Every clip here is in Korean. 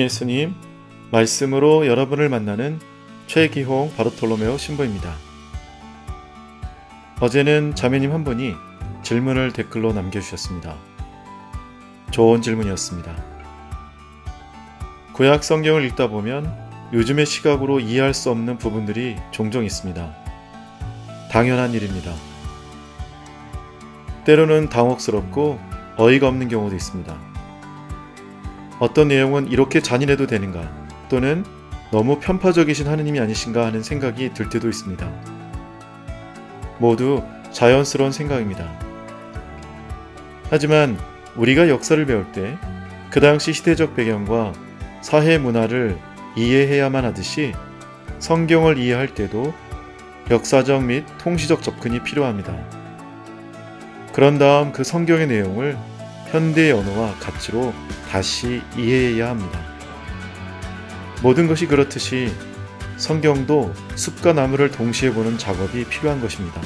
예수님, 말씀으로 여러분을 만나는 최기홍 바르톨로메오 신부입니다. 어제는 자매님 한 분이 질문을 댓글로 남겨주셨습니다. 좋은 질문이었습니다. 구약 성경을 읽다 보면 요즘의 시각으로 이해할 수 없는 부분들이 종종 있습니다. 당연한 일입니다. 때로는 당혹스럽고 어이가 없는 경우도 있습니다. 어떤 내용은 이렇게 잔인해도 되는가 또는 너무 편파적이신 하느님이 아니신가 하는 생각이 들 때도 있습니다. 모두 자연스러운 생각입니다. 하지만 우리가 역사를 배울 때 그 당시 시대적 배경과 사회 문화를 이해해야만 하듯이 성경을 이해할 때도 역사적 및 통시적 접근이 필요합니다. 그런 다음 그 성경의 내용을 현대의 언어와 가치로 다시 이해해야 합니다. 모든 것이 그렇듯이 성경도 숲과 나무를 동시에 보는 작업이 필요한 것입니다.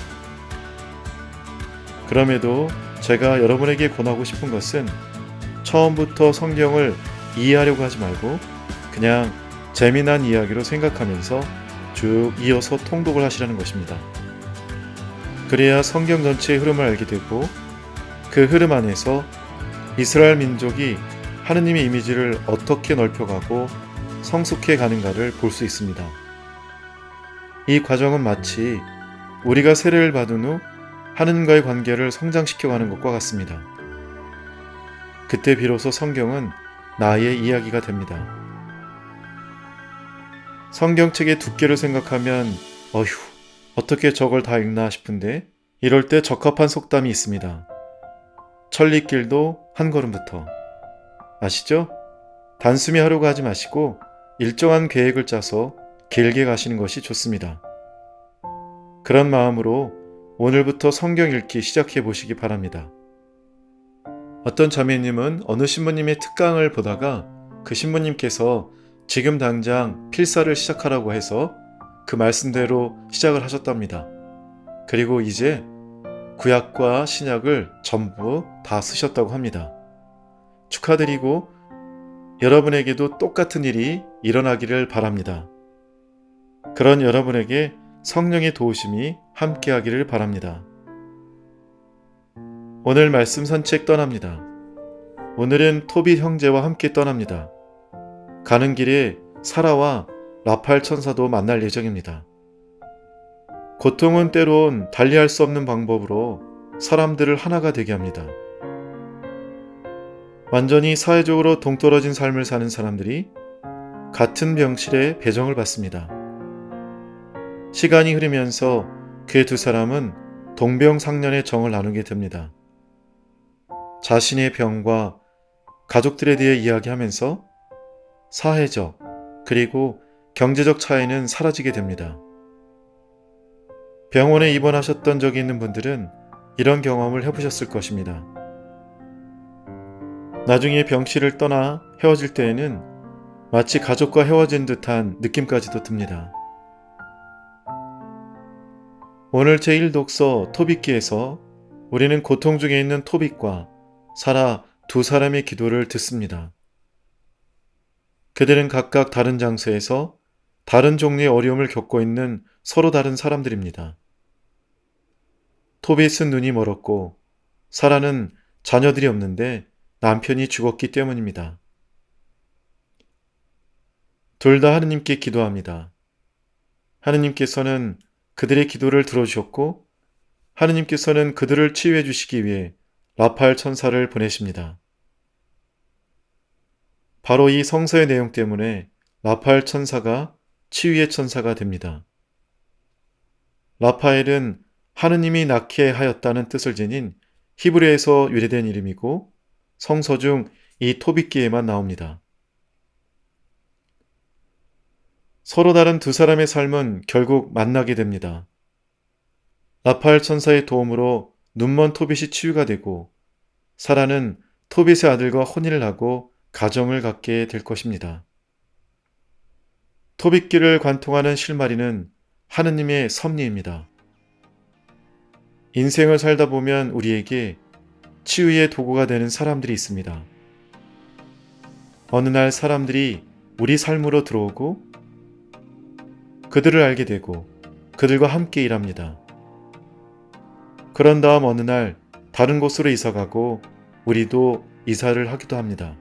그럼에도 제가 여러분에게 권하고 싶은 것은 처음부터 성경을 이해하려고 하지 말고 그냥 재미난 이야기로 생각하면서 쭉 이어서 통독을 하시라는 것입니다. 그래야 성경 전체의 흐름을 알게 되고 그 흐름 안에서 이스라엘 민족이 하느님의 이미지를 어떻게 넓혀가고 성숙해 가는가를 볼 수 있습니다. 이 과정은 마치 우리가 세례를 받은 후 하느님과의 관계를 성장시켜 가는 것과 같습니다. 그때 비로소 성경은 나의 이야기가 됩니다. 성경책의 두께를 생각하면 어휴 어떻게 저걸 다 읽나 싶은데 이럴 때 적합한 속담이 있습니다. 천리길도 한 걸음부터 아시죠? 단숨에 하려고 하지 마시고 일정한 계획을 짜서 길게 가시는 것이 좋습니다. 그런 마음으로 오늘부터 성경 읽기 시작해 보시기 바랍니다. 어떤 자매님은 어느 신부님의 특강을 보다가 그 신부님께서 지금 당장 필사를 시작하라고 해서 그 말씀대로 시작을 하셨답니다. 그리고 이제 구약과 신약을 전부 다 쓰셨다고 합니다. 축하드리고 여러분에게도 똑같은 일이 일어나기를 바랍니다. 그런 여러분에게 성령의 도우심이 함께하기를 바랍니다. 오늘 말씀 산책 떠납니다. 오늘은 토비 형제와 함께 떠납니다. 가는 길에 사라와 라팔 천사도 만날 예정입니다. 고통은 때론 달리할 수 없는 방법으로 사람들을 하나가 되게 합니다. 완전히 사회적으로 동떨어진 삶을 사는 사람들이 같은 병실에 배정을 받습니다. 시간이 흐르면서 그 두 사람은 동병상련의 정을 나누게 됩니다. 자신의 병과 가족들에 대해 이야기하면서 사회적 그리고 경제적 차이는 사라지게 됩니다. 병원에 입원하셨던 적이 있는 분들은 이런 경험을 해보셨을 것입니다. 나중에 병실을 떠나 헤어질 때에는 마치 가족과 헤어진 듯한 느낌까지도 듭니다. 오늘 제1독서 토빅기에서 우리는 고통 중에 있는 토빅과 사라 두 사람의 기도를 듣습니다. 그들은 각각 다른 장소에서 다른 종류의 어려움을 겪고 있는 서로 다른 사람들입니다. 토빗은 눈이 멀었고 사라는 자녀들이 없는데 남편이 죽었기 때문입니다. 둘 다 하느님께 기도합니다. 하느님께서는 그들의 기도를 들어주셨고 하느님께서는 그들을 치유해 주시기 위해 라팔 천사를 보내십니다. 바로 이 성서의 내용 때문에 라팔 천사가 치유의 천사가 됩니다. 라파엘은 하느님이 낳게 하였다는 뜻을 지닌 히브리에서 유래된 이름이고 성서 중 이 토빗기에만 나옵니다. 서로 다른 두 사람의 삶은 결국 만나게 됩니다. 라파엘 천사의 도움으로 눈먼 토빗이 치유가 되고 사라는 토빗의 아들과 혼인을 하고 가정을 갖게 될 것입니다. 토빗기를 관통하는 실마리는 하느님의 섭리입니다. 인생을 살다 보면 우리에게 치유의 도구가 되는 사람들이 있습니다. 어느 날 사람들이 우리 삶으로 들어오고 그들을 알게 되고 그들과 함께 일합니다. 그런 다음 어느 날 다른 곳으로 이사 가고 우리도 이사를 하기도 합니다.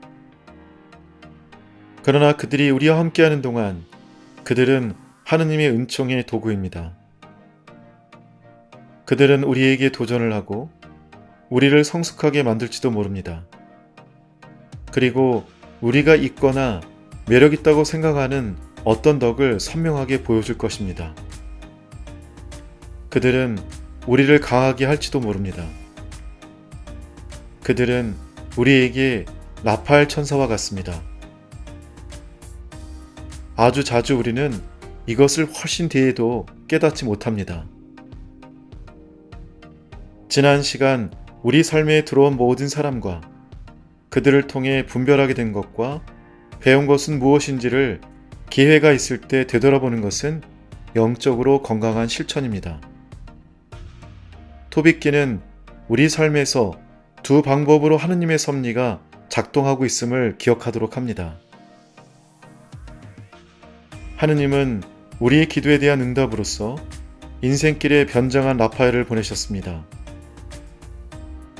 그러나 그들이 우리와 함께하는 동안 그들은 하느님의 은총의 도구입니다. 그들은 우리에게 도전을 하고 우리를 성숙하게 만들지도 모릅니다. 그리고 우리가 있거나 매력 있다고 생각하는 어떤 덕을 선명하게 보여줄 것입니다. 그들은 우리를 강하게 할지도 모릅니다. 그들은 우리에게 라파엘 천사와 같습니다. 아주 자주 우리는 이것을 훨씬 뒤에도 깨닫지 못합니다. 지난 시간 우리 삶에 들어온 모든 사람과 그들을 통해 분별하게 된 것과 배운 것은 무엇인지를 기회가 있을 때 되돌아보는 것은 영적으로 건강한 실천입니다. 토비끼는 우리 삶에서 두 방법으로 하느님의 섭리가 작동하고 있음을 기억하도록 합니다. 하느님은 우리의 기도에 대한 응답으로서 인생길에 변장한 라파엘을 보내셨습니다.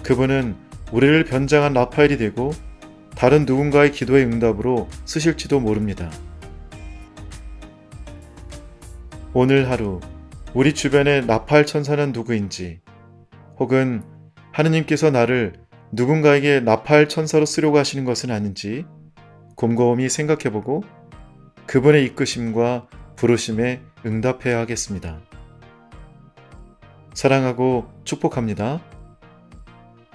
그분은 우리를 변장한 라파엘이 되고 다른 누군가의 기도의 응답으로 쓰실지도 모릅니다. 오늘 하루 우리 주변의 라파엘 천사는 누구인지 혹은 하느님께서 나를 누군가에게 라파엘 천사로 쓰려고 하시는 것은 아닌지 곰곰이 생각해보고 그분의 이끄심과 부르심에 응답해야 하겠습니다. 사랑하고 축복합니다.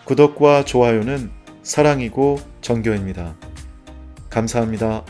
구독과 좋아요는 사랑이고 정교입니다. 감사합니다.